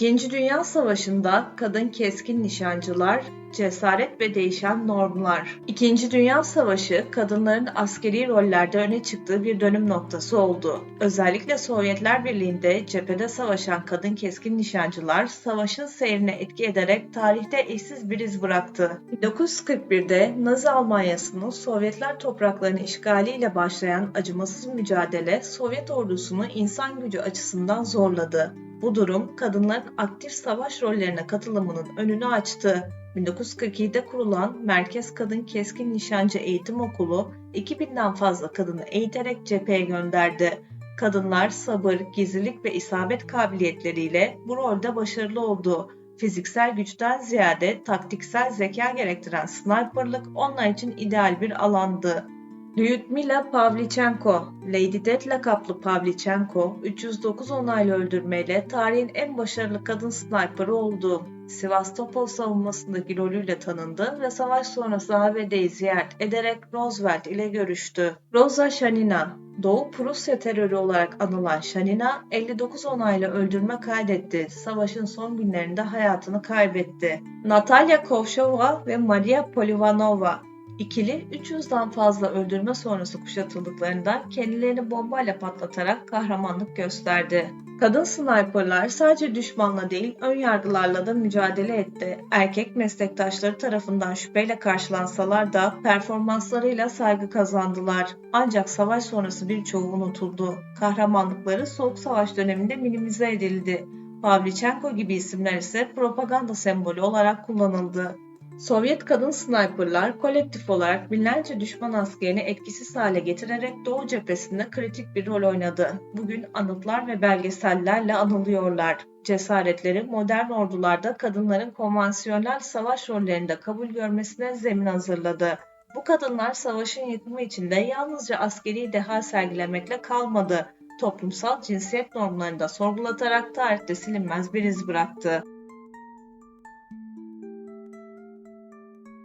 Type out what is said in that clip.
İkinci Dünya Savaşı'nda kadın keskin nişancılar, cesaret ve değişen normlar. İkinci Dünya Savaşı kadınların askeri rollerde öne çıktığı bir dönüm noktası oldu. Özellikle Sovyetler Birliği'nde cephede savaşan kadın keskin nişancılar savaşın seyrine etki ederek tarihte eşsiz bir iz bıraktı. 1941'de Nazi Almanyası'nın Sovyetler topraklarını işgaliyle başlayan acımasız mücadele Sovyet ordusunu insan gücü açısından zorladı. Bu durum kadınların aktif savaş rollerine katılımının önünü açtı. 1942'de kurulan Merkez Kadın Keskin Nişancı Eğitim Okulu 2000'den fazla kadını eğiterek cepheye gönderdi. Kadınlar sabır, gizlilik ve isabet kabiliyetleriyle bu rolde başarılı oldu. Fiziksel güçten ziyade taktiksel zeka gerektiren sniperlık onlar için ideal bir alandı. Lyudmila Pavlichenko, Lady Death lakaplı Pavlichenko, 309 onaylı öldürmeyle tarihin en başarılı kadın sniperı oldu. Sivastopol savunmasındaki rolüyle tanındı ve savaş sonrası ABD'yi ziyaret ederek Roosevelt ile görüştü. Rosa Shanina, Doğu Prusya terörü olarak anılan Shanina, 59 onaylı öldürme kaydetti. Savaşın son günlerinde hayatını kaybetti. Natalya Kovshova ve Maria Polivanova, İkili 300'den fazla öldürme sonrası kuşatıldıklarında kendilerini bombayla patlatarak kahramanlık gösterdi. Kadın sniperlar sadece düşmanla değil ön yargılarla da mücadele etti. Erkek meslektaşları tarafından şüpheyle karşılansalar da performanslarıyla saygı kazandılar. Ancak savaş sonrası birçoğu unutuldu. Kahramanlıkları Soğuk Savaş döneminde minimize edildi. Pavlichenko gibi isimler ise propaganda sembolü olarak kullanıldı. Sovyet kadın sniperlar kolektif olarak binlerce düşman askerini etkisiz hale getirerek Doğu cephesinde kritik bir rol oynadı. Bugün anıtlar ve belgesellerle anılıyorlar. Cesaretleri modern ordularda kadınların konvansiyonel savaş rollerinde kabul görmesine zemin hazırladı. Bu kadınlar savaşın yıkımı içinde yalnızca askeri deha sergilemekle kalmadı. Toplumsal cinsiyet normlarını da sorgulatarak tarihte silinmez bir iz bıraktı.